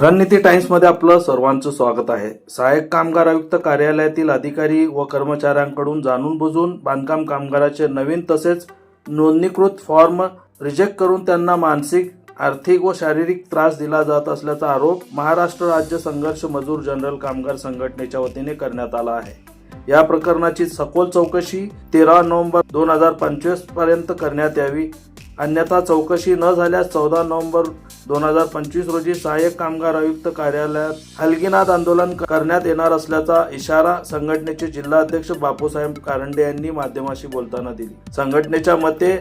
रणनीती टाइम्समध्ये आपलं सर्वांचं स्वागत आहे. सहाय्यक कामगार आयुक्त कार्यालयातील अधिकारी व कर्मचाऱ्यांकडून जाणून बुजून बांधकाम कामगाराचे नवीन तसेच नोंदणीकृत फॉर्म रिजेक्ट करून त्यांना मानसिक आर्थिक व शारीरिक त्रास दिला जात असल्याचा आरोप महाराष्ट्र राज्य संघर्ष मजूर जनरल कामगार संघटनेच्या वतीने करण्यात आला आहे. या प्रकरणाची सखोल चौकशी तेरा नोव्हेंबर दोन हजार पंचवीसपर्यंत करण्यात यावी. अन्यथा चौकशी न झाल्यास चौदा नोव्हेंबर दोन हजार पंचवीस रोजी सहाय्यक कामगार आयुक्त कार्यालयात हलगीनाथ आंदोलन करण्यात येणार असल्याचा इशारा संघटनेचे जिल्हाध्यक्ष बापूसाहेब कारंडे यांनी माध्यमाशी बोलताना दिली. संघटनेच्या मते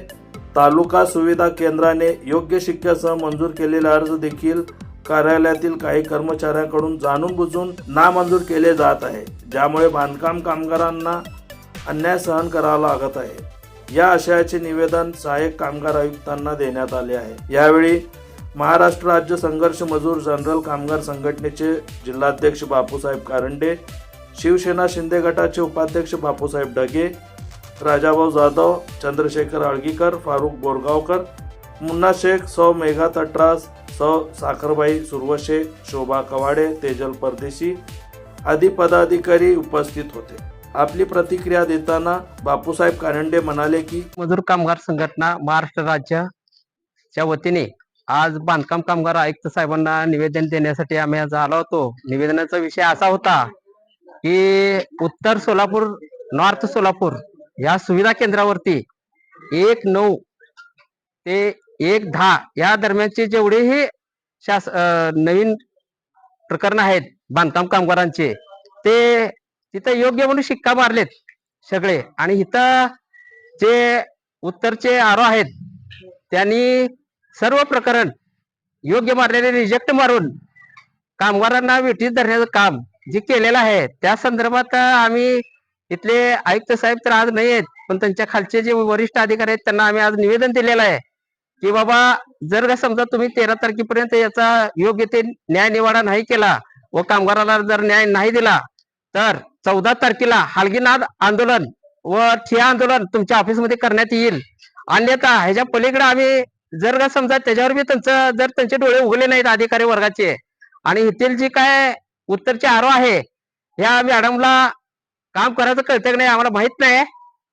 तालुका सुविधा केंद्राने योग्य शिक्क्यासह मंजूर केलेले अर्ज देखील कार्यालयातील काही कर्मचाऱ्यांकडून जाणून बुजून नामंजूर केले जात आहे ज्यामुळे बांधकाम कामगारांना अन्याय सहन करावा लागत आहे. या आशयाचे निवेदन सहाय्यक कामगार आयुक्तांना देण्यात आले आहे. यावेळी महाराष्ट्र राज्य संघर्ष मजूर जनरल कामगार संघटनेचे जिल्हाध्यक्ष बापूसाहेब कारंडे शिवसेना शिंदे गटाचे उपाध्यक्ष बापूसाहेब ढगे राजाभाऊ जाधव चंद्रशेखर आळगीकर फारुख बोरगावकर मुन्ना शेख सौ मेघा तटरास सौ साखरबाई सुरवशे शोभा कवाडे तेजल परदेशी आदी पदाधिकारी उपस्थित होते. आपली प्रतिक्रिया देताना बापूसाहेब कारंडे म्हणाले की मजूर कामगार संघटना महाराष्ट्र राज्याच्या वतीने आज बांधकाम कामगार आयुक्त साहेबांना निवेदन देण्यासाठी आम्ही आज आलो होतो. निवेदनाचा विषय असा होता की उत्तर सोलापूर नॉर्थ सोलापूर या सुविधा केंद्रावरती एक नऊ ते एक दहा या दरम्यानचे जेवढेही शास नवीन प्रकरण आहेत बांधकाम कामगारांचे ते तिथं योग्य म्हणून शिक्का मारलेत सगळे. आणि इथं जे उत्तरचे आरो आहेत त्यांनी सर्व प्रकरण योग्य मारलेले रिजेक्ट मारून कामगारांना वेठीस धरण्याचं काम जे केलेलं आहे त्या संदर्भात आम्ही इथले आयुक्त साहेब तर आज नाही आहेत पण त्यांच्या खालचे जे वरिष्ठ अधिकारी आहेत त्यांना आम्ही आज निवेदन दिलेलं आहे की बाबा जर का समजा तुम्ही तेरा तारखेपर्यंत याचा योग्य ते न्याय निवाडा नाही केला व कामगाराला जर न्याय नाही दिला तर चौदा तारखेला हालगीनाद आंदोलन व ठिया आंदोलन तुमच्या ऑफिसमध्ये करण्यात येईल. अन्यथा ह्याच्या पलीकडे आम्ही जर का समजा त्याच्यावर बी त्यांचं जर त्यांचे डोळे उघडले नाहीत अधिकारी वर्गाचे आणि येथील जी काय उत्तरचे आरो आहे ह्या मॅडमला काम करायचं कळतं की नाही आम्हाला माहीत नाही.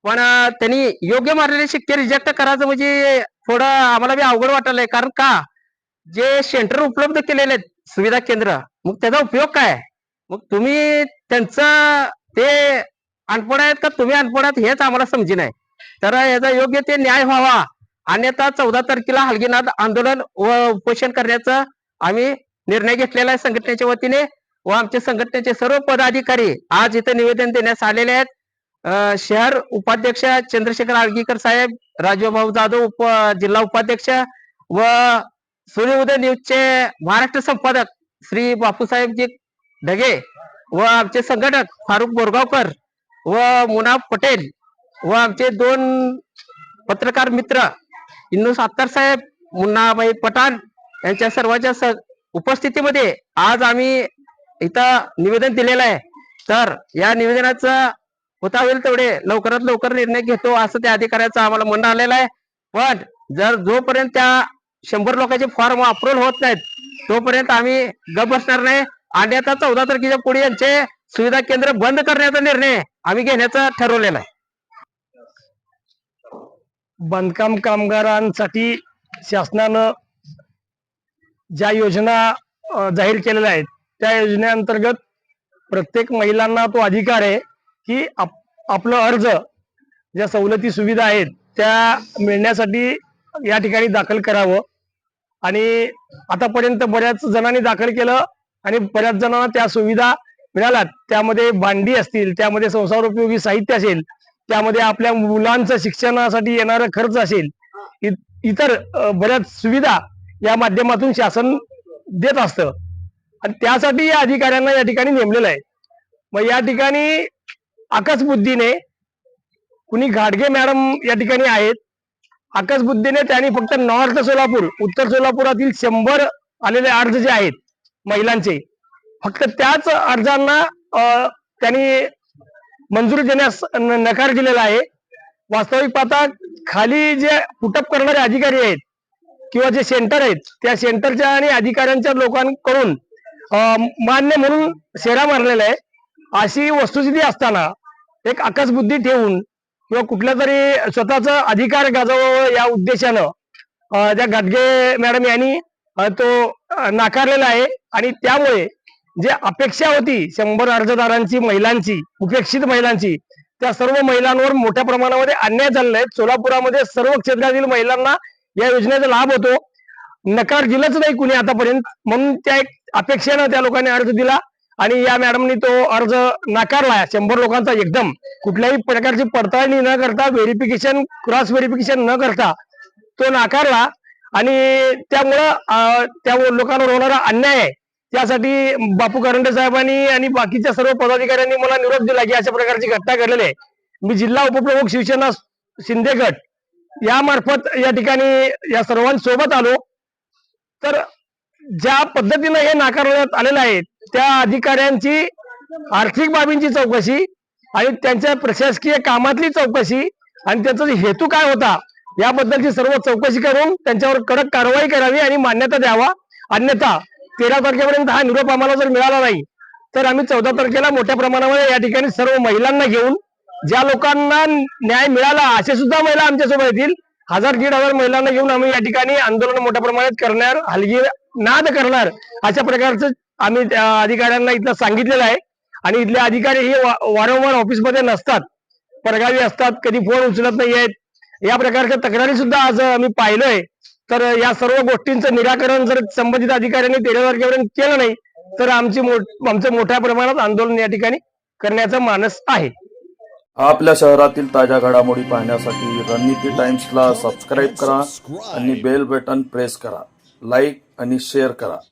पण त्यांनी योग्य मारलेले शिक्के रिजेक्ट करायचं म्हणजे थोडं आम्हाला बी अवघड वाटलंय. कारण का? जे सेंटर उपलब्ध केलेले आहेत सुविधा केंद्र मग त्याचा उपयोग काय? मग तुम्ही त्यांचं ते अनपड आहेत का? तुम्ही अनपड आहात हेच आम्हाला समजी नाही तर याचा योग्य ते न्याय व्हावा. अन्यथा चौदा तारखेला हलगीनाथ आंदोलन व उपोषण करण्याचा आम्ही निर्णय घेतलेला आहे संघटनेच्या वतीने व आमच्या संघटनेचे सर्व पदाधिकारी आज इथे निवेदन देण्यास आलेले आहेत. शहर उपाध्यक्ष चंद्रशेखर आळगीकर साहेब राजूभाऊ जाधव उप जिल्हा उपाध्यक्ष व सूर्योदय न्यूजचे महाराष्ट्र संपादक श्री बापूसाहेबजी ढगे व आमचे संघटक फारुख बोरगावकर व मुनाफ पटेल व आमचे दोन पत्रकार मित्र इंदू सातार साहेब मुन्नाबाई पठाण यांच्या सर्वांच्या उपस्थितीमध्ये आज आम्ही इथं निवेदन दिलेलं आहे. तर या निवेदनाचा होता होईल तेवढे लवकरात लवकर निर्णय घेतो असं त्या अधिकाऱ्याचं आम्हाला म्हणणं आलेलं आहे. पण जर जोपर्यंत त्या शंभर लोकांचे फॉर्म अप्रूव्ह होत नाहीत तोपर्यंत आम्ही गप बसणार नाही. आणि आता चौदा तारखेच्या पुढे यांचे सुविधा केंद्र बंद करण्याचा निर्णय आम्ही घेण्याचा ठरवलेला आहे. बांधकाम कामगारांसाठी शासनानं ज्या योजना जाहीर केलेल्या आहेत त्या योजनेअंतर्गत प्रत्येक महिलांना तो अधिकार आहे की आप- आपलं अर्ज ज्या सवलती सुविधा आहेत त्या मिळण्यासाठी या ठिकाणी दाखल करावं. आणि आतापर्यंत बऱ्याच जणांनी दाखल केलं आणि बऱ्याच जणांना त्या सुविधा मिळाल्यात. त्यामध्ये भांडी असतील त्यामध्ये संसार उपयोगी साहित्य असेल त्यामध्ये आपल्या मुलांचं शिक्षणासाठी येणारा खर्च असेल इ- इतर बऱ्याच सुविधा या माध्यमातून शासन देत असतं. आणि त्यासाठी या अधिकाऱ्यांना या ठिकाणी नेमलेलं आहे. मग या ठिकाणी आकसबुद्धीने कुणी घाडगे मॅडम या ठिकाणी आहेत. आकसबुद्धीने त्यांनी फक्त नॉर्थ सोलापूर उत्तर सोलापुरातील शंभर आलेले अर्ज जे आहेत महिलांचे. फक्त त्याच अर्जांना त्यांनी मंजुरी देण्यास नकार दिलेला आहे. वास्तविक पाहता खाली जे पुटअप करणारे अधिकारी आहेत किंवा जे सेंटर आहेत त्या सेंटरच्या आणि अधिकाऱ्यांच्या लोकांकडून मान्य म्हणून शेरा मारलेला आहे. अशी वस्तुस्थिती असताना एक आकाशबुद्धी ठेवून किंवा कुठल्या तरी स्वतःचा अधिकार गाजवावं या उद्देशानं ज्या त्या गाडगे मॅडम यांनी तो नाकारलेला आहे. आणि त्यामुळे जे अपेक्षा होती शंभर अर्जदारांची महिलांची उपेक्षित महिलांची त्या सर्व महिलांवर मोठ्या प्रमाणामध्ये अन्याय झालेला आहे. सोलापुरामध्ये सर्व क्षेत्रातील महिलांना या योजनेचा लाभ होतो. नकार दिलाच नाही कुणी आतापर्यंत. म्हणून त्या एक अपेक्षेनं त्या लोकांनी अर्ज दिला. आणि या मॅडमनी तो अर्ज नाकारला. शंभर लोकांचा एकदम. कुठल्याही प्रकारची पडताळणी न करता व्हेरिफिकेशन क्रॉस व्हेरिफिकेशन न करता तो नाकारला. आणि त्यामुळं त्या लोकांवर होणारा अन्याय आहे. त्यासाठी बापू करंडे साहेबांनी आणि बाकीच्या सर्व पदाधिकाऱ्यांनी मला निरोप दिला की अशा प्रकारची घटना घडलेली आहे. मी जिल्हा उपप्रमुख शिवसेना शिंदे गट यामार्फत या ठिकाणी या सर्वांसोबत आलो. तर ज्या पद्धतीनं हे नाकारण्यात आलेलं आहे त्या अधिकाऱ्यांची आर्थिक बाबींची चौकशी आणि त्यांच्या प्रशासकीय कामातली चौकशी आणि त्याचा हेतू काय होता याबद्दलची सर्व चौकशी करून त्यांच्यावर कडक कारवाई करावी आणि मान्यता द्यावा. अन्यथा तेरा तारखेपर्यंत हा निरोप आम्हाला जर मिळाला नाही तर आम्ही चौदा तारखेला मोठ्या प्रमाणामध्ये या ठिकाणी सर्व महिलांना घेऊन ज्या लोकांना न्याय मिळाला असे सुद्धा महिला आमच्यासोबत येतील. हजार दीड हजार महिलांना घेऊन आम्ही या ठिकाणी आंदोलन मोठ्या प्रमाणात करणार हलगी नाद करणार अशा प्रकारचं आम्ही त्या अधिकाऱ्यांना इथलं सांगितलेलं आहे. आणि इथले अधिकारी हे वारंवार ऑफिसमध्ये नसतात. परगावी असतात कधी फोन उचलत नाही आहेत या प्रकारच्या तक्रारी सुद्धा आज आम्ही पाहिलोय. तर या सर्व गोष्टींचं निराकरण जर संबंधित अधिकाऱ्यांनी तेरा तारखेपर्यंत केलं नाही तर आमची आमचं मोठ्या प्रमाणात आंदोलन या ठिकाणी करण्याचा मानस आहे. आपल्या शहरातील ताज्या घडामोडी पाहण्यासाठी रणनीती टाइम्सला सबस्क्राईब करा आणि बेल बटन प्रेस करा. लाईक आणि शेअर करा.